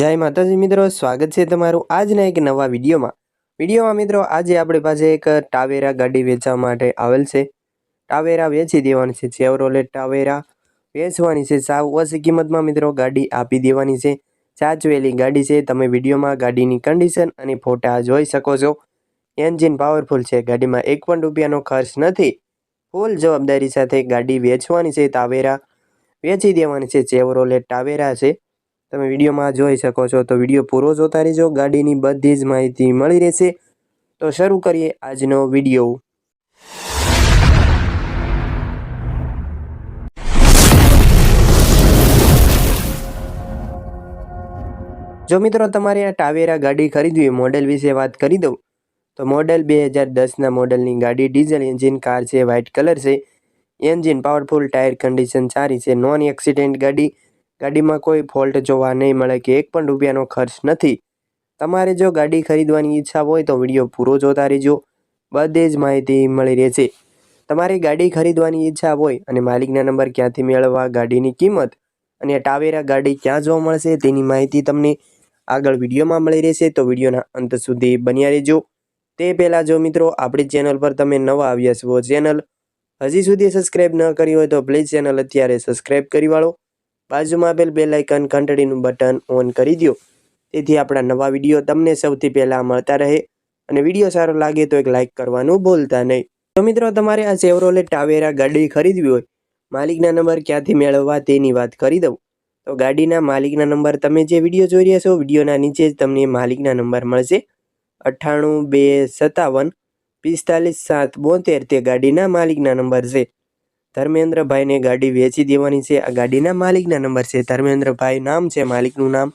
જય માતાજી મિત્રો, સ્વાગત છે તમારું આજના એક નવા વિડીયોમાં. વિડીયોમાં મિત્રો, આજે આપણી પાસે એક ટાવેરા ગાડી વેચવા માટે આવેલ છે. ટાવેરા વેચી દેવાની છે ચેવરોલેટ ટાવેરા વેચવાની છે. સાવ ઓછી કિંમતમાં મિત્રો, ગાડી આપી દેવાની છે. સાચવેલી ગાડી છે, તમે વિડીયોમાં ગાડીની કન્ડિશન અને ફોટા જોઈ શકો છો. એન્જિન પાવરફુલ છે, ગાડીમાં એક પણ રૂપિયાનો ખર્ચ નથી. ફૂલ જવાબદારી સાથે ગાડી વેચવાની છે, ટાવેરા વેચી દેવાની છે ચેવરોલેટ ટાવેરા છે. તમે વિડીયોમાં જોઈ શકો છો, તો વીડિયો પૂરો જોતા રહેજો. ગાડીની બધી જ માહિતી મળી રહેશે. તો શરૂ કરીએ આજનો વીડિયો. જો મિત્રો તમારે આ ટાવેરા ગાડી ખરીદવી મોડેલ વિશે વાત કરી દઉં, તો મોડેલ બે હજાર દસના મોડેલની ગાડી ડીઝલ એન્જિન કાર છે વ્હાઇટ કલર છે. એન્જિન પાવરફુલ ટાયર કન્ડિશન સારી છે, નોન એક્સિડેન્ટ ગાડી ગાડીમાં કોઈ ફોલ્ટ જોવા નહીં મળે કે એક પણ રૂપિયાનો ખર્ચ નથી. તમારે જો ગાડી ખરીદવાની ઈચ્છા હોય તો વીડિયો પૂરો જોતા રહેજો. બધે જ માહિતી મળી રહેશે. તમારે ગાડી ખરીદવાની ઈચ્છા હોય અને માલિકના નંબર ક્યાંથી મેળવવા, ગાડીની કિંમત અને ટાવેરા ગાડી ક્યાં જોવા મળશે તેની માહિતી તમને આગળ વિડીયોમાં મળી રહેશે. તો વિડીયોના અંત સુધી બન્યા રહેજો. તે પહેલાં જો મિત્રો, આપણી ચેનલ પર તમે નવા આવ્યા છો, ચેનલ હજી સુધી સબસ્ક્રાઇબ ન કરી હોય તો પ્લીઝ ચેનલ અત્યારે સબસ્ક્રાઇબ કરી વાળો. બાજુમાં આપેલ બે લાઇકન ઘંટડીનું બટન ઓન કરી દો તેથી આપણા નવા વીડિયો તમને સૌથી પહેલાં મળતા રહે અને વીડિયો સારો લાગે તો એક લાઇક કરવાનું ભૂલતા નહીં. તો મિત્રો, તમારે આ સેવરોલે ટાવેરા ગાડી ખરીદવી હોય, માલિકના નંબર ક્યાંથી મેળવવા તેની વાત કરી દઉં. તો ગાડીના માલિકના નંબર તમે જે વીડિયો જોઈ રહ્યા છો, વિડીયોના નીચે જ તમને માલિકના નંબર મળશે. અઠ્ઠાણું, બે, સત્તાવન, પિસ્તાલીસ, સાત, બોતેર તે ગાડીના માલિકના નંબર છે. ધર્મેન્દ્રભાઈને ગાડી વેચી દેવાની છે. આ ગાડીના માલિકના નંબર છે. ધર્મેન્દ્રભાઈ નામ છે માલિકનું નામ.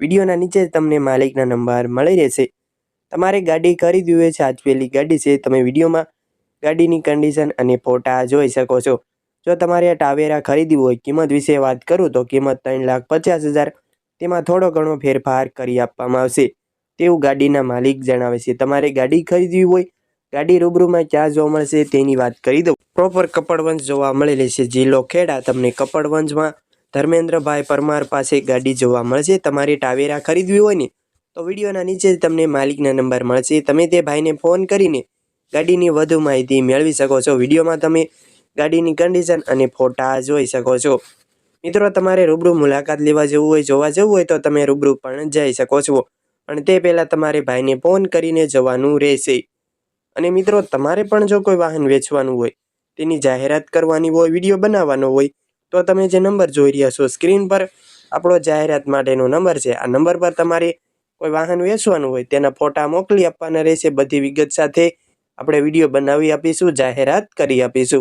વિડીયોના નીચે તમને માલિકના નંબર મળી રહેશે. તમારે ગાડી ખરીદવી હોય છે સાચવેલી ગાડી છે. તમે વિડીયોમાં ગાડીની કન્ડિશન અને ફોટા જોઈ શકો છો. જો તમારે આ ટાવેરા ખરીદવી હોય, કિંમત વિશે વાત કરું તો કિંમત ત્રણ લાખ પચાસ હજાર. તેમાં થોડો ઘણો ફેરફાર કરી આપવામાં આવશે. તેવું ગાડીના માલિક જણાવે છે. તમારે ગાડી ખરીદવી હોય ગાડી રૂબરૂમાં ક્યાં જોવા મળશે, તેની વાત કરી દઉં. પ્રોપર કપડવંશ જોવા મળેલી છે. જિલ્લો ખેડા, તમને કપડવંશમાં ધર્મેન્દ્રભાઈ પરમાર પાસે ગાડી જોવા મળશે. તમારે ટાવેરા ખરીદવી હોય ને, તો વિડીયોના નીચે તમને માલિકના નંબર મળશે. તમે તે ભાઈને ફોન કરીને ગાડીની વધુ માહિતી મેળવી શકો છો. વિડીયોમાં તમે ગાડીની કન્ડિશન અને ફોટા જોઈ શકો છો. મિત્રો, તમારે રૂબરૂ મુલાકાત લેવા જવું હોય, જોવા જવું હોય, તો તમે રૂબરૂ પણ જઈ શકો છો. અને તે પહેલાં તમારે ભાઈને ફોન કરીને જવાનું રહેશે. અને મિત્રો, તમારે પણ જો કોઈ વાહન વેચવાનું હોય, તેની જાહેરાત કરવાની હોય, વીડિયો બનાવવાનો હોય, તો તમે જે નંબર જોઈ રહ્યા છો સ્ક્રીન પર, આપણો જાહેરાત માટેનો નંબર છે. આ નંબર પર તમારે કોઈ વાહન વેચવાનું હોય, તેના ફોટા મોકલી આપવાના રહેશે. બધી વિગત સાથે આપણે વીડિયો બનાવી આપીશું, જાહેરાત કરી આપીશું.